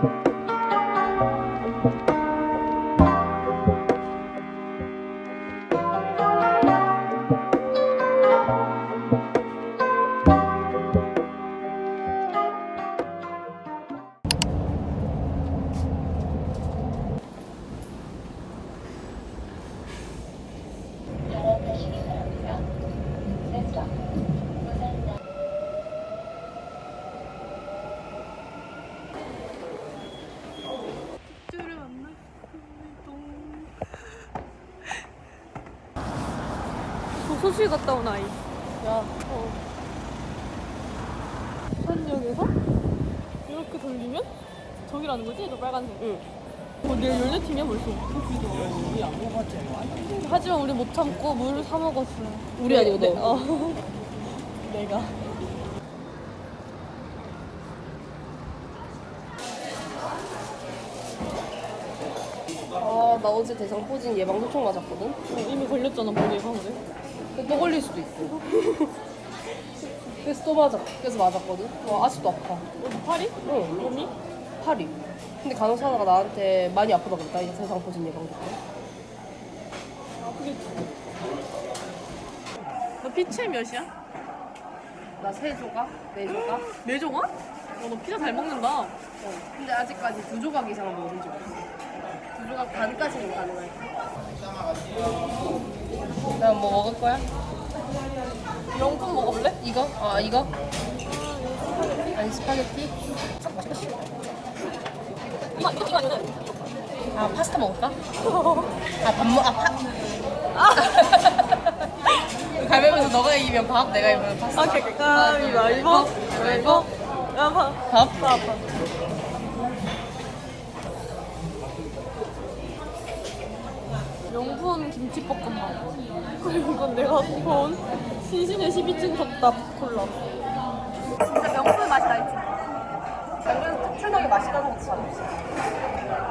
쭈 도서실 갔다 온 아이. 야. 어. 산역에서 이렇게 돌리면 저기라는 거지? 저 빨간색. 응. 어, 내일 연례 팀이야 벌써. 하지만 우리 못 참고 물을 사 먹었어. 우리 아니고 너. 어. 내가. 아, 나 어제 대상 포진 예방 소총 맞았거든? 어, 이미 걸렸잖아 머리 예방으로. 근데 또 걸릴 수도 있고. 그래서 또 맞아. 그래서 맞았거든? 와, 아직도 아파. 어디 팔이? 응. 몸이? 팔이. 근데 간호사 하나가 나한테 많이 아프다 그랬다. 이 대상포진 예방소총. 아프겠지. 너 피체 몇이야? 나세 조각? 네 조각? 네 조각? 어, 너 피자 잘 먹는다. 어. 근데 아직까지 두 조각 이상은 먹은 적 없어. 두 조각 반까지는 가능할 나 뭐 먹을 거야? 명품 먹어볼래? 이거? 아, 이거? 아니, 스파게티? 이거 이거 아니면 아, 파스타 먹을까? 아, 밥 먹, 아, 파. 가면서 너가 이기면 밥, 내가 이기면 파스타. 아, 오케이, 가위바위보, 가위바위보, 밥? 아 명품 김치볶음밥. 그리고 이건 내가 본 신신의 12층 섭답 콜라. 진짜 명품 맛이 나있지? 당근 특출나게 맛있다는 것도 잘 없어.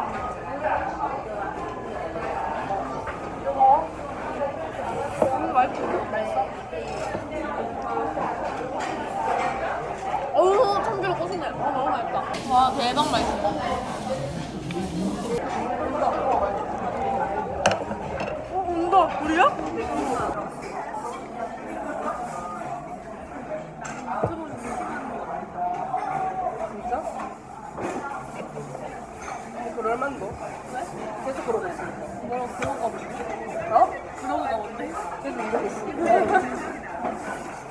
음, 맛있어. 맛있어? 어우, 참기름 꼬시네. 아, 너무 맛있다. 와, 대박 맛있어. 어, 우리야? 진짜? 근데 그럴 만도. 계속 그러고 있어. 뭐라고 그런가 본데? 어? 그런가 본데? 계속 이러고 있어.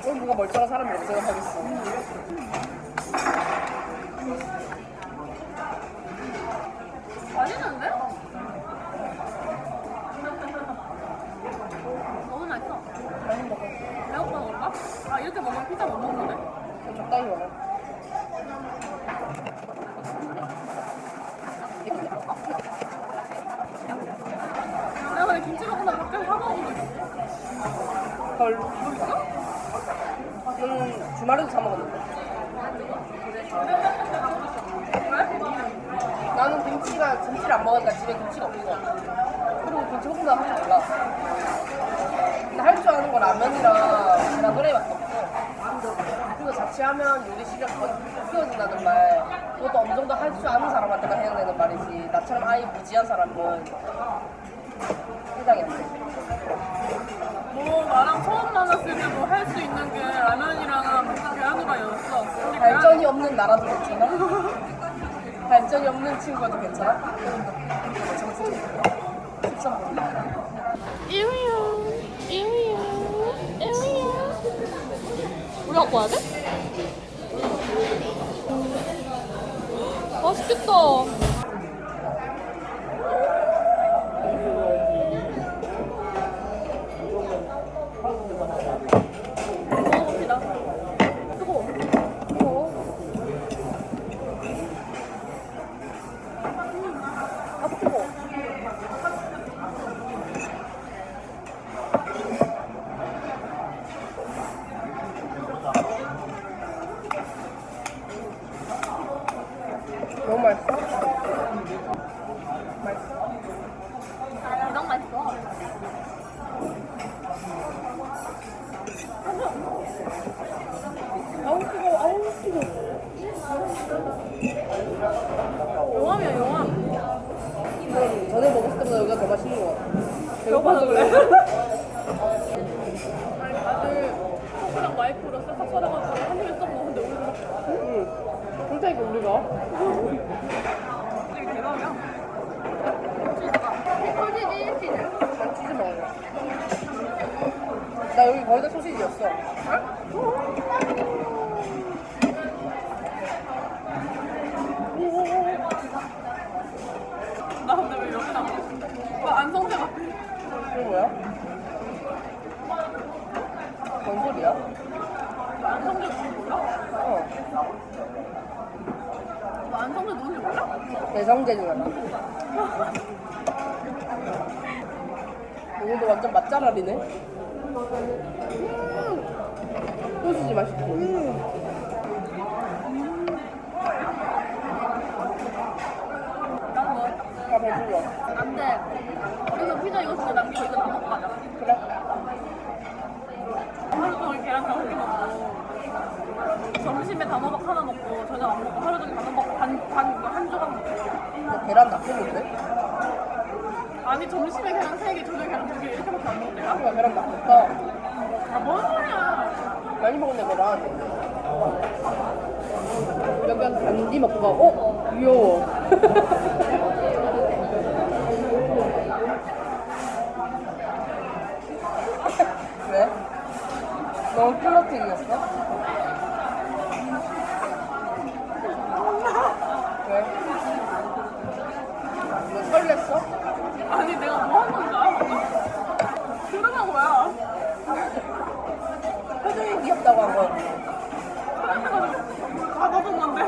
어, 누가 멀쩡한 사람이라고 생각하겠어. 아, 이렇게 먹으면 피자 못 먹는데? 적당히 먹어. 내가 근데 김치볶음밥 밖에서 사 먹은 거 있어. 헐. 음, 주말에도 사 먹었는데. 나는 김치가 김치를 안 먹으니까 집에 김치가 없어. 그리고 김치 볶음밥 할줄 몰라. 근데 할 줄 아는 건 라면이랑 계란 후라이밖에 없어. 자취하면 요리 실력 거의 키워진다는 말. 그것도 어느 정도 할 줄 아는 사람한테만 해당되는 말이지. 나처럼 아예 무지한 사람은 해당이 안 돼. 뭐 나랑 처음 만났을 때도 할수 있는 게 라면이랑 계란 후라이였어. 근데 발전이 없는 나라도 괜찮아? 발전이 없는 친구도 괜찮아? 13번. 이위요, 이위요, 이위요. 우리 갖고 와야 돼? 맛있겠다. 배고파서 그래. 아니 다들 소스랑 와이프로 싹싹 썰어가지고 한 입에 썩 먹는데 우리 막 응. 그러니까 우리가. 먹을래. 나 여기 거의 다 소시지였어. 나 근데 왜 여기 나와? 와 안성재 같아. 그게 뭐야? 뭔 소리야? 나 안성재 누군지 몰라? 어. 나 안성재 누군지 몰라? 대성재는 알아. 오늘도 완전 맛잘알이네. 음. 소시지 맛있고. 난 뭐? 다 배불러. 안 돼. 우리가 피자 이거 진짜 남기고 이거 다 먹고 가자. 그래? 하루 종일 계란 다섯 개 먹고 점심에 단호박 하나 먹고 저녁 안 먹고 하루 종일 단호박 반, 반, 이거 한 조각 먹고 너 계란 낚였는데? 아니 점심에 계란 세 개, 저녁에 계란 두개 이렇게밖에 안 내가? 아, 계란 낚였다. 아뭔 소리야 많이 먹었네, 계란. 여기 와서 단디 먹고 가. 어? 귀여워. 왜? 너무 플러팅이었어? 왜? 너 설렜어? 아니 내가 뭐 한 건지 알아? 그러는 거야 표정이 귀엽다고 한 거. 그래가지고 가둬둔 건데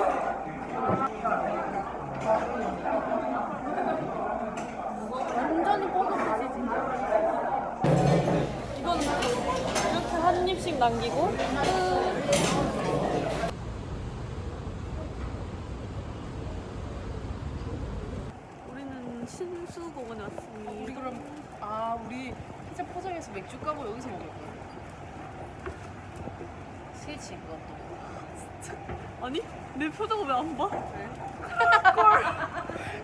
완전히 뻗어지지 이건 이렇게 한 입씩 남기고 우리는 신수공원에 왔습니다 우리 그럼 아 우리 피자 포장해서 맥주 까고 여기서 먹을 거야. 스위치 그것도. 아니? 내 표정을 왜 안 봐? 꼴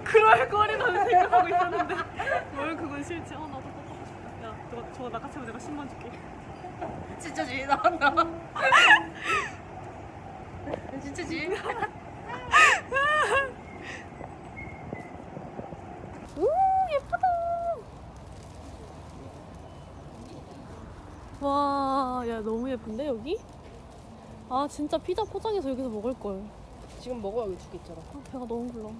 그럴 거리라는 생각하고 있었는데 뭘 그건 싫지? 어 나도 그거 하고 싶다 야 저거, 저거 낚아채고 내가 10만 줄게 진짜지 나왔나? 진짜지? 오 예쁘다 예쁜데 여기? 아 진짜 피자 포장해서 여기서 먹을걸 지금 먹어 여기 두 개 있잖아. 아, 배가 너무 불러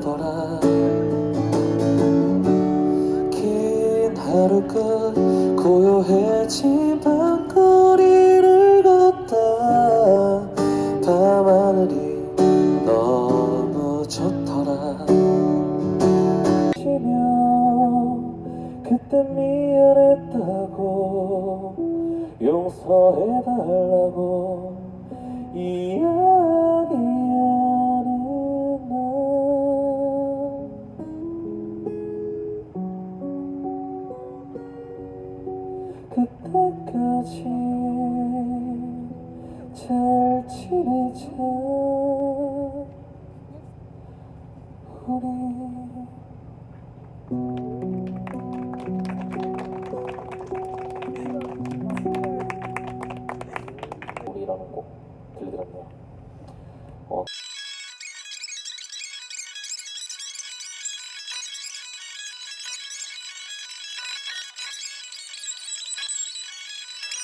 돌아 긴 하루 끝 고요해진 밤거 해달라고 이야기하는 날. 그때까지 잘 지내자. 우리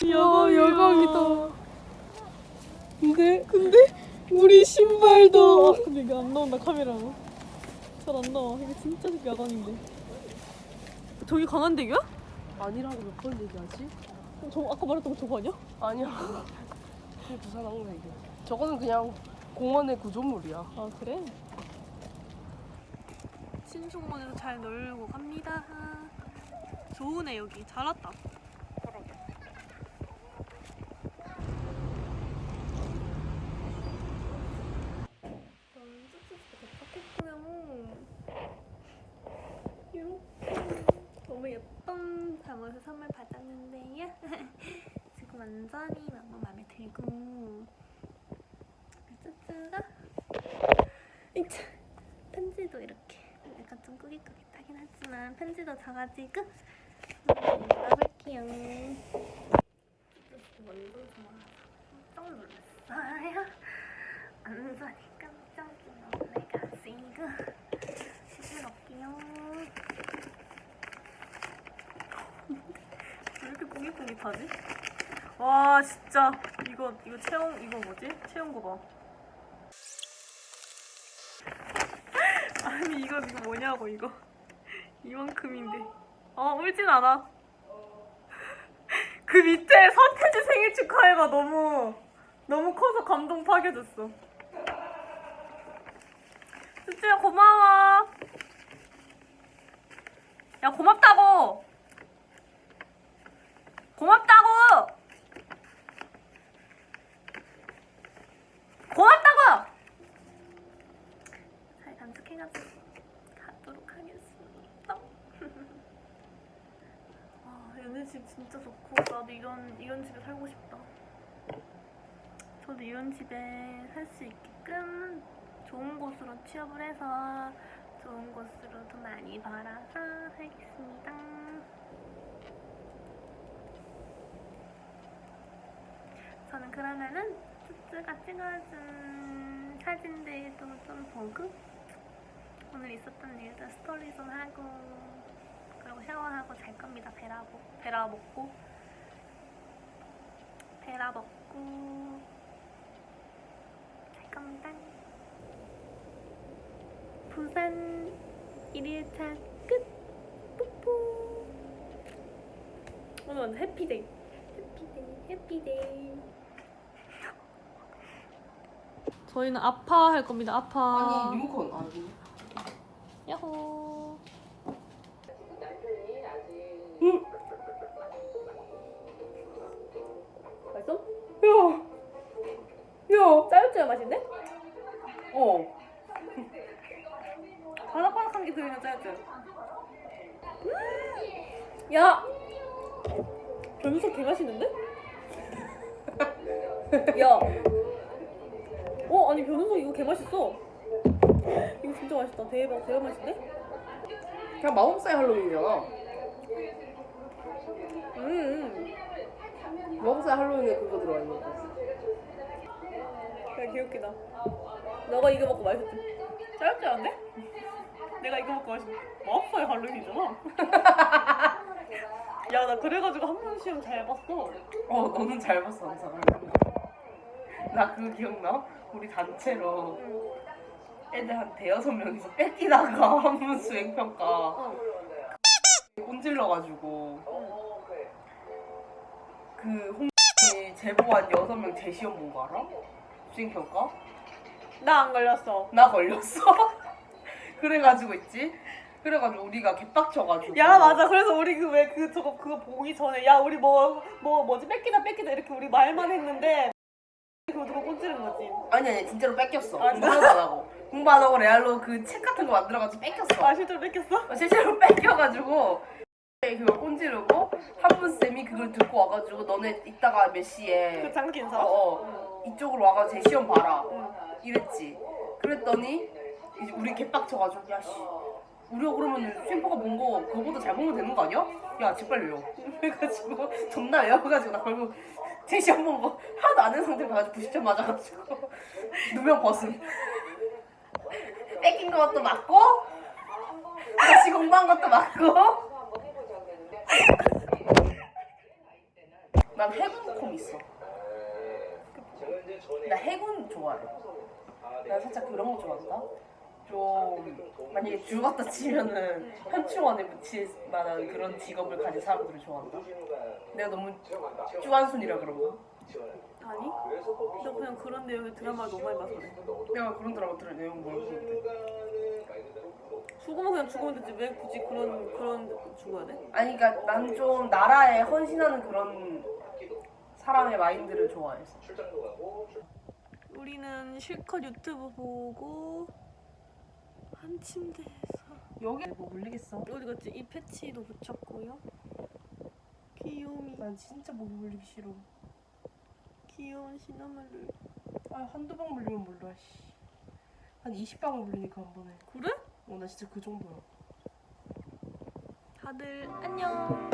야 여강이다 근데 근데 우리 신발도 아, 근데 이게 안 나온다 카메라로 잘 안 나와 이게 진짜 야광인데 저기 강한대교야? 아니라고 몇 번 얘기하지? 저 아까 말했던 거 저거 아니야? 아니야. 그게 부산 항구이게 저거는 그냥 공원의 구조물이야. 아 그래? 신촌공원에서 잘 놀고 갑니다 좋으네 여기 잘 왔다 도착했고요. 이렇게 너무 예쁜 잠옷을 선물 받았는데요. 지금 완전히 너무 마음에 들고 짜짜가 하긴 하지만 편지도 적어지고. 음, 읽어볼게요. 원도 좋아서 깜짝 놀랐어요. 안선이 깜짝 놀래가지고. 부끄럽게요. 왜 이렇게 꾸깃꾸깃하지? 와 진짜. 이거 이거 체험 이거 뭐지? 체험 거봐. 아니 이거 이거 뭐냐고 이거 이만큼인데. 아 울진 않아. 그 밑에 서태지 생일 축하해가 너무 너무 커서 감동 파괴됐어. 수지야 고마워. 야 고맙다고. 고맙다고. 고맙다고 잘 간직해가지고 가도록 하겠습니다. 아, 얘네 집 진짜 좋고 나도 이런 이런 집에 살고 싶다. 저도 이런 집에 살 수 있게끔 좋은 곳으로 취업을 해서 좋은 곳으로 더 많이 벌어서 살겠습니다. 저는 그러면은 쭈쭈가 찍어준 사진들도 좀 보고 오늘 있었던 일들 스토리 좀 하고 그리고 샤워하고 잘 겁니다. 베라 먹 베라 먹고 베라 먹고 잘 겁니다. 부산 1일차 끝. 뿌뿌. 오늘 완전 해피데이. 해피데이. 해피데이. 저희는 아파 할 겁니다. 아파. 아니 리모컨 아니. 야호. 야, 짤짤 맛인데? 어. 바삭바삭한 게 들으면 짜야죠. 야, 변수석 개 맛있는데? 야. 어 아니 변수석 이거 개 맛있어. 이거 진짜 맛있다. 대박 대박 맛있네. 그냥 마법사의 할로윈이잖아. 음. 마법사의 할로윈에 그거 들어가 있는 거. 야 개웃기다. 너가 이거 먹고 맛있었지? 짜였지 않네? 내가 이거 먹고 맛있어. 마법사의 할로윈이잖아. 야 나 그래가지고 한 번 시험 잘 봤어. 어, 너는 잘 봤어, 항상. 나 그거 기억나? 우리 단체로 애들 한 대여섯 명이서 뺏기다가 한문 수행평가 꼰질러가지고 그 홍이 제보한 여섯 명 재시험 본거 알아? 수행평가? 나 안 걸렸어. 나 걸렸어. 그래가지고 있지. 그래가지고 우리가 개빡쳐가지고. 야 맞아. 그래서 우리 그 왜 그 저거 그거 보기 전에 야 우리 뭐 뭐 뭐 지 뺏기다 뺏기다 이렇게 우리 말만 했는데 그거 누가 꼰지른 거지. 아니 아니 진짜로 뺏겼어. 아, 공부 안 하고 공부 안 하고 레알로 그 책 같은 거 만들어가지고 뺏겼어. 아 실제로 뺏겼어? 어, 실제로 뺏겨가지고 그걸 꼰지르고 한분 쌤이 그걸 듣고 와가지고 너네 이따가 몇 시에 그 장기 인사. 어, 어, 이쪽으로 와가지고 제 시험 봐라 응. 이랬지. 그랬더니 이제 우리 개빡쳐가지고 야씨 우리가 그러면 쌤퍼가 본거 그거보다 잘 보면 되는 거 아니야? 야 외워. 그래가지고 존나 외워가지고 나 결국 제 시험 본거 하나도 안 된 상태로 가가지고 90점 맞아가지고 누명 벗음. 뺏긴 것도 맞고 다시 공부한 것도 맞고 난 해군 콤 있어 나 해군 좋아해 나 살짝 그런 거 좋아한다 좀 만약에 죽었다 치면은 현충원에 묻힐 만한 그런 직업을 가진 사람들을 좋아한다 내가 너무 쭈한순이라 그런가? 아니? 너 그냥 그런 내용의 드라마를 너무 많이 봐서 그래. 내가 그런 드라마 들을 내용 모르는데 죽으면 그냥 죽으면 되지 왜 굳이 그런 그런 죽어야 돼? 아니 그니까 난 좀 나라에 헌신하는 그런 사랑의 마인드를 좋아해서. 출장도 가고. 우리는 실컷 유튜브 보고 한 침대에서 여기 뭐 물리겠어? 어디 갔지? 이 패치도 붙였고요. 귀요미 난 진짜 못 물리기 싫어. 귀여운 시나멜로 아 한두 방 물리면 몰라 씨. 한 20방 물리니까 한 번에. 그래? 어 나 진짜 그 정도야. 다들 안녕.